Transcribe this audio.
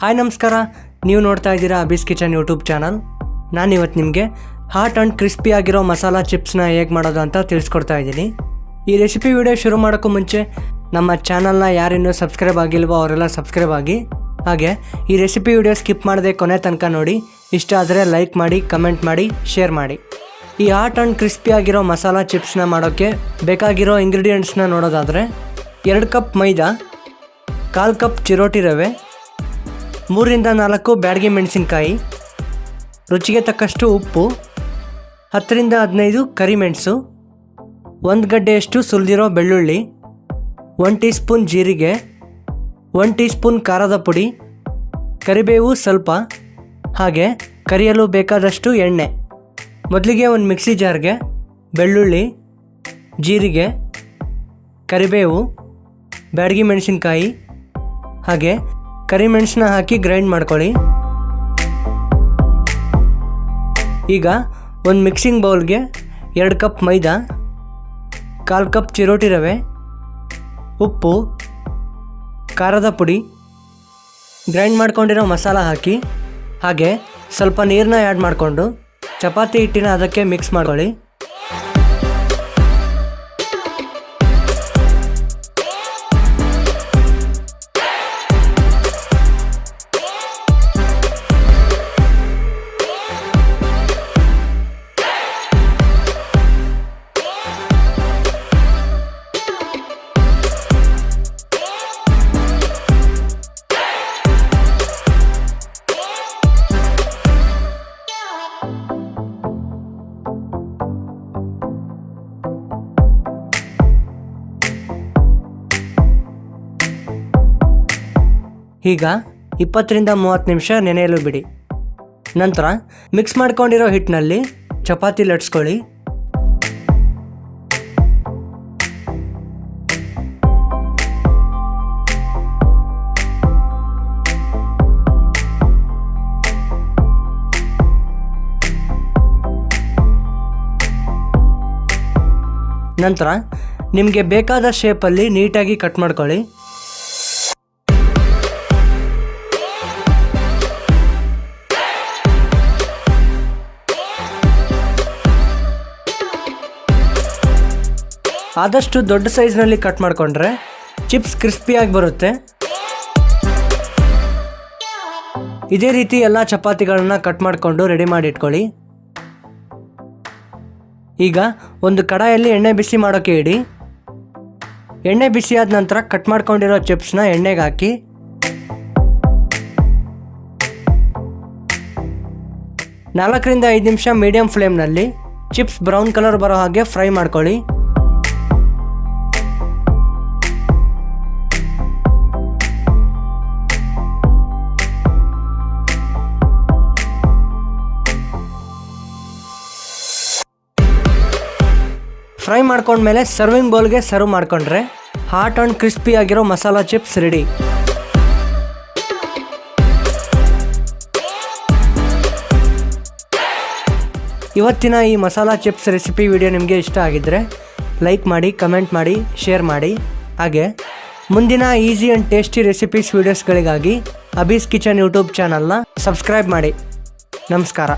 Hi ನಮಸ್ಕಾರ. ನೀವು ನೋಡ್ತಾ ಇದ್ದೀರಾ ಅಬಿಸ್ ಕಿಚನ್ ಯೂಟ್ಯೂಬ್ ಚಾನಲ್ ನಾನು ಇವತ್ತು ನಿಮಗೆ ಹಾಟ್ ಆ್ಯಂಡ್ ಕ್ರಿಸ್ಪಿ ಆಗಿರೋ ಮಸಾಲ ಚಿಪ್ಸ್ನ ಹೇಗೆ ಮಾಡೋದು ಅಂತ ತಿಳಿಸ್ಕೊಡ್ತಾ ಇದ್ದೀನಿ. ಈ ರೆಸಿಪಿ ವಿಡಿಯೋ ಶುರು ಮಾಡೋಕ್ಕೂ ಮುಂಚೆ ನಮ್ಮ ಚಾನಲ್ನ ಯಾರಿನ್ನೂ ಸಬ್ಸ್ಕ್ರೈಬ್ ಆಗಿಲ್ವೋ ಅವರೆಲ್ಲ ಸಬ್ಸ್ಕ್ರೈಬ್ ಆಗಿ. ಹಾಗೆ ಈ ರೆಸಿಪಿ ವಿಡಿಯೋ ಸ್ಕಿಪ್ ಮಾಡದೆ ಕೊನೆ ತನಕ ನೋಡಿ. ಇಷ್ಟ ಆದರೆ ಲೈಕ್ ಮಾಡಿ ಕಮೆಂಟ್ ಮಾಡಿ ಶೇರ್ ಮಾಡಿ. ಈ ಹಾಟ್ ಆ್ಯಂಡ್ ಕ್ರಿಸ್ಪಿ ಆಗಿರೋ ಮಸಾಲ ಚಿಪ್ಸ್ನ ಮಾಡೋಕ್ಕೆ ಬೇಕಾಗಿರೋ ಇಂಗ್ರೀಡಿಯೆಂಟ್ಸ್ನ ನೋಡೋದಾದರೆ ಎರಡು ಕಪ್ ಮೈದಾ, ಕಾಲು ಕಪ್ ಚಿರೋಟಿ ರವೆ ಮೂರಿಂದ ನಾಲ್ಕು ಬ್ಯಾಡಗಿ ಮೆಣಸಿನಕಾಯಿ, ರುಚಿಗೆ ತಕ್ಕಷ್ಟು ಉಪ್ಪು, ಹತ್ತರಿಂದ ಹದಿನೈದು ಕರಿಮೆಣಸು ಒಂದು ಗಡ್ಡೆಯಷ್ಟು ಸುಲಿದಿರೋ ಬೆಳ್ಳುಳ್ಳಿ ಒನ್ ಟೀ ಸ್ಪೂನ್ ಜೀರಿಗೆ ಒನ್ ಟೀ ಸ್ಪೂನ್ ಖಾರದ ಪುಡಿ, ಕರಿಬೇವು ಸ್ವಲ್ಪ, ಹಾಗೆ ಕರಿಯಲು ಬೇಕಾದಷ್ಟು ಎಣ್ಣೆ. ಮೊದಲಿಗೆ ಒಂದು ಮಿಕ್ಸಿ ಜಾರ್ಗೆ ಬೆಳ್ಳುಳ್ಳಿ, ಜೀರಿಗೆ, ಕರಿಬೇವು, ಬ್ಯಾಡಗಿ ಮೆಣಸಿನಕಾಯಿ, ಹಾಗೆ ಕರಿಮೆಣಸನ್ನ ಹಾಕಿ ಗ್ರೈಂಡ್ ಮಾಡ್ಕೊಳ್ಳಿ. ಈಗ ಒಂದು ಮಿಕ್ಸಿಂಗ್ ಬೌಲ್ಗೆ ಎರಡು ಕಪ್ ಮೈದಾ, ಕಾಲು ಕಪ್ ಚಿರೋಟಿ ರವೆ, ಉಪ್ಪು, ಖಾರದ ಪುಡಿ, ಗ್ರೈಂಡ್ ಮಾಡ್ಕೊಂಡಿರೋ ಮಸಾಲ ಹಾಕಿ, ಹಾಗೆ ಸ್ವಲ್ಪ ನೀರನ್ನ ಆ್ಯಡ್ ಮಾಡಿಕೊಂಡು ಚಪಾತಿ ಹಿಟ್ಟಿನ ಅದಕ್ಕೆ ಮಿಕ್ಸ್ ಮಾಡ್ಕೊಳ್ಳಿ. ಈಗ ಇಪ್ಪತ್ತರಿಂದ ಮೂವತ್ತು ನಿಮಿಷ ನೆನೆಯಲು ಬಿಡಿ. ನಂತರ ಮಿಕ್ಸ್ ಮಾಡ್ಕೊಂಡಿರೋ ಹಿಟ್ಟಿನಲ್ಲಿ ಚಪಾತಿ ಲಟ್ಸ್ಕೊಳ್ಳಿ. ನಂತರ ನಿಮಗೆ ಬೇಕಾದ ಶೇಪಲ್ಲಿ ನೀಟಾಗಿ ಕಟ್ ಮಾಡ್ಕೊಳ್ಳಿ. ಆದಷ್ಟು ದೊಡ್ಡ ಸೈಜ್ನಲ್ಲಿ ಕಟ್ ಮಾಡಿಕೊಂಡ್ರೆ ಚಿಪ್ಸ್ ಕ್ರಿಸ್ಪಿಯಾಗಿ ಬರುತ್ತೆ. ಇದೇ ರೀತಿ ಎಲ್ಲ ಚಪಾತಿಗಳನ್ನ ಕಟ್ ಮಾಡಿಕೊಂಡು ರೆಡಿ ಮಾಡಿ ಇಟ್ಕೊಳ್ಳಿ. ಈಗ ಒಂದು ಕಡಾಯಲ್ಲಿ ಎಣ್ಣೆ ಬಿಸಿ ಮಾಡೋಕ್ಕೆ ಇಡಿ. ಎಣ್ಣೆ ಬಿಸಿಯಾದ ನಂತರ ಕಟ್ ಮಾಡ್ಕೊಂಡಿರೋ ಚಿಪ್ಸ್ನ ಎಣ್ಣೆಗೆ ಹಾಕಿ. ನಾಲ್ಕರಿಂದ ಐದು ನಿಮಿಷ ಮೀಡಿಯಂ ಫ್ಲೇಮ್ನಲ್ಲಿ ಚಿಪ್ಸ್ ಬ್ರೌನ್ ಕಲರ್ ಬರೋ ಹಾಗೆ ಫ್ರೈ ಮಾಡ್ಕೊಳ್ಳಿ. ಫ್ರೈ ಮಾಡ್ಕೊಂಡ್ಮೇಲೆ ಸರ್ವಿಂಗ್ ಬೌಲ್ಗೆ ಸರ್ವ್ ಮಾಡ್ಕೊಂಡ್ರೆ ಹಾಟ್ ಆ್ಯಂಡ್ ಕ್ರಿಸ್ಪಿ ಆಗಿರೋ ಮಸಾಲಾ ಚಿಪ್ಸ್ ರೆಡಿ. ಇವತ್ತಿನ ಈ ಮಸಾಲಾ ಚಿಪ್ಸ್ ರೆಸಿಪಿ ವಿಡಿಯೋ ನಿಮಗೆ ಇಷ್ಟ ಆಗಿದ್ದರೆ ಲೈಕ್ ಮಾಡಿ, ಕಮೆಂಟ್ ಮಾಡಿ, ಶೇರ್ ಮಾಡಿ. ಹಾಗೆ ಮುಂದಿನ ಈಸಿ ಆ್ಯಂಡ್ ಟೇಸ್ಟಿ ರೆಸಿಪೀಸ್ ವೀಡಿಯೋಸ್ಗಳಿಗಾಗಿ ಅಬೀಸ್ ಕಿಚನ್ ಯೂಟ್ಯೂಬ್ ಚಾನಲ್ನ ಸಬ್ಸ್ಕ್ರೈಬ್ ಮಾಡಿ. ನಮಸ್ಕಾರ.